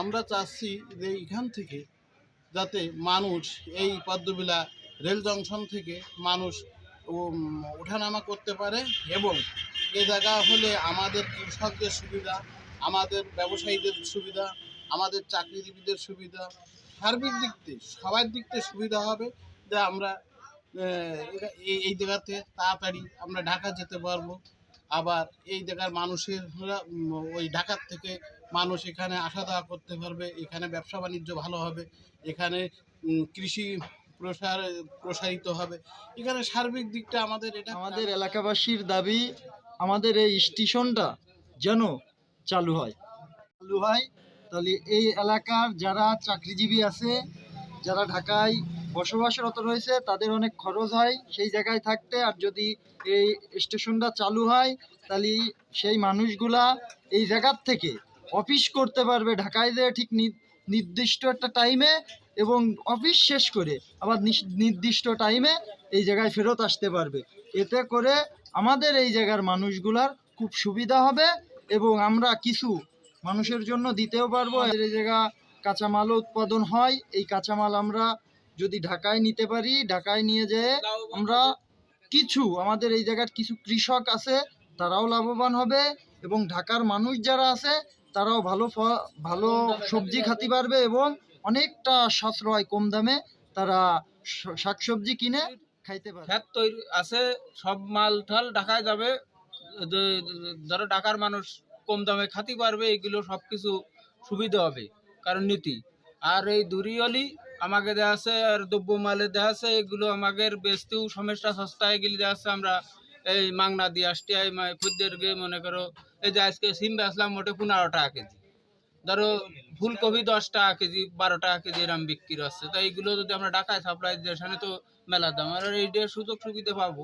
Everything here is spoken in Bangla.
আমরা চাচ্ছি যে এখান থেকে যাতে মানুষ এই পদ্মবিলা রেল জংশন থেকে মানুষ ওঠানামা করতে পারে এবং এ জায়গা হলে আমাদের কৃষকদের সুবিধা, আমাদের ব্যবসায়ীদের সুবিধা, আমাদের চাকরিজীবীদের সুবিধা, সার্বিক দিক থেকে সবার দিক থেকে সুবিধা হবে যে আমরা এই জায়গাতে তাড়াতাড়ি আমরা ঢাকা যেতে পারব। আবার এই জায়গার মানুষের ওই ঢাকার থেকে মানুষ এখানে আসা যাওয়া করতে পারবে, এখানে ব্যবসা বাণিজ্য ভালো হবে, এখানে কৃষি প্রসার, প্রসারিত হবে। এখানে সার্বিক দিকটা আমাদের এটা আমাদের এলাকাবাসীর দাবি, আমাদের এই স্টেশনটা যেন চালু হয়। চালু হয়, তাহলে এই এলাকার যারা চাকরিজীবী আছে, যারা ঢাকায় বসবাসরত রয়েছে, তাদের অনেক খরচ হয় সেই জায়গায় থাকতে। আর যদি এই স্টেশনটা চালু হয়, তাহলে সেই মানুষগুলা এই জায়গার থেকে অফিস করতে পারবে ঢাকায় যে ঠিক নির্দিষ্ট একটা টাইমে এবং অফিস শেষ করে আবার নির্দিষ্ট টাইমে এই জায়গায় ফেরত আসতে পারবে। এতে করে আমাদের এই জায়গার মানুষগুলার খুব সুবিধা হবে এবং আমরা কিছু মানুষের জন্য দিতেও পারব। এই জায়গা কাঁচামালও উৎপাদন হয়, এই কাঁচামাল আমরা যদি ঢাকায় নিতে পারি, ঢাকায় নিয়ে যেয়ে আমরা কিছু, আমাদের এই জায়গার কিছু কৃষক আছে, তারাও লাভবান হবে এবং ঢাকার মানুষ যারা আছে, তারাও ভালো ভালো সবজি খাতে পারবে এবং অনেকটা সাশ্রয় কম দামে তারা শাকসবজি কিনে খাইতে পারবে। খ্যাত তৈরি আছে, সব মাল ঠাল ঢাকায় যাবে ধরো ঢাকার মানুষ কম দামে খাতে পারবে, এগুলো সব কিছু সুবিধা হবে, কারণ নীতি। আর এই দুরিয়লি আমাকে দেওয়া আছে, আর দ্রব্য মালে দেওয়া আছে, এগুলো আমাদের বেচতেও সমস্যা, সস্তায় গেলে দেওয়া আছে, আমরা এই মাংনা দিয়ে আসতে খুদ্দের গিয়ে মনে করো, এই যে আজকে সিম বেচলাম মোটে পনেরো টাকা কেজি। ধরো ফুলকপি দশ টাকা কেজি, বারো টাকা কেজি এরম বিক্রি হচ্ছে। তো এইগুলো যদি আমরা ঢাকায় সাপ্লাই দিই, সেখানে তো মেলা দাম। আর এই সুযোগ সুবিধা পাবো।